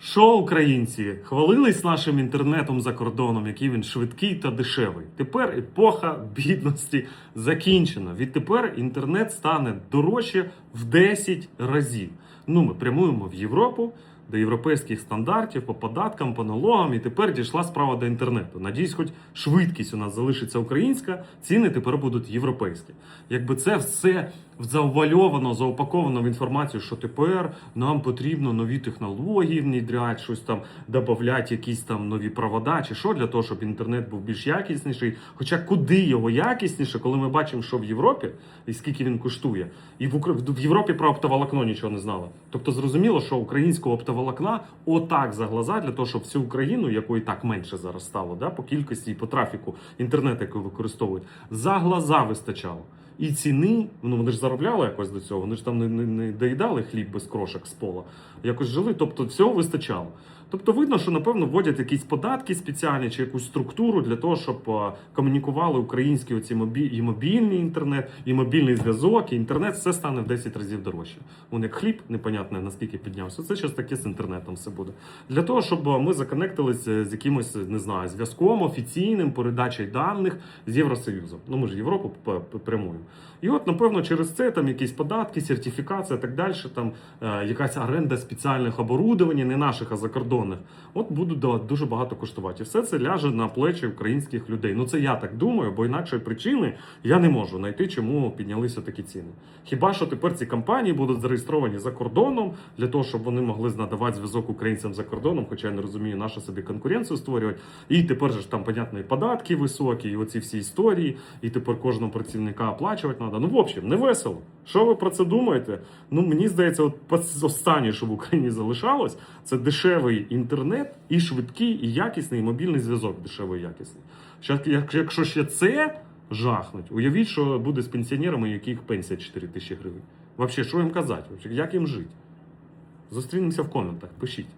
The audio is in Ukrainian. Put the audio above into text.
Що українці хвалились нашим інтернетом за кордоном, який він швидкий та дешевий. Тепер епоха бідності закінчена. Відтепер інтернет стане дорожче в 10 разів. Ну, ми прямуємо в Європу до європейських стандартів по податкам, по налогам, і тепер дійшла справа до інтернету. Надіюсь, хоч швидкість у нас залишиться українська, ціни тепер будуть європейські. Якби це все заувальовано, заупаковано в інформацію, що тепер нам потрібно нові технології внідряти, щось там додати, якісь там нові провода, чи що для того, щоб інтернет був більш якісніший. Хоча куди його якісніше, коли ми бачимо, що в Європі і скільки він коштує, і в Укра- в Європі про оптоволокно нічого не знали. Тобто зрозуміло, що українського оптоволокна отак за глаза для того, щоб всю Україну, якої так менше зараз стало, да, по кількості і по трафіку інтернету, який використовують, за глаза вистачало. І ціни, ну вони ж заробляли якось до цього, вони ж там не, не, не доїдали хліб без крошок з пола, якось жили, тобто всього вистачало. Тобто видно, що напевно вводять якісь податки спеціальні чи якусь структуру для того, щоб е, комунікували українські оці мобі... і мобільний інтернет, і мобільний зв'язок, і інтернет все стане в 10 разів дорожче. Він як хліб, непонятно наскільки піднявся. Це щось таке з інтернетом все буде. Для того, щоб е, ми законектилися з якимось, не знаю, зв'язком офіційним, передачею даних з Євросоюзом. Ну ми ж Європу прямуємо. І от, напевно, через це там якісь податки, сертифікація, так далі, там е, якась оренда спеціальних оборудовань, не наших, а закордонних, от будуть дуже багато коштувати. І все це ляже на плечі українських людей. Ну це я так думаю, бо інакшої причини я не можу знайти, чому піднялися такі ціни. Хіба що тепер ці компанії будуть зареєстровані за кордоном для того, щоб вони могли надавати зв'язок українцям за кордоном, хоча я не розумію, на що собі конкуренцію створювати. І тепер же ж там, понятно, і податки високі, і оці всі історії, і тепер кожного працівника оплачувати треба. Ну, в общем, не весело. Що ви про це думаєте? Ну, мені здається, от останнє, що в Україні залишалось, це дешевий інтернет і швидкий, і якісний мобільний зв'язок. Дешевий і якісний. Якщо ще це жахнуть, уявіть, що буде з пенсіонерами, яких пенсія 4 тисячі гривень. Взагалі, що їм казати? Як їм жити? Зустрінемося в коментах, пишіть.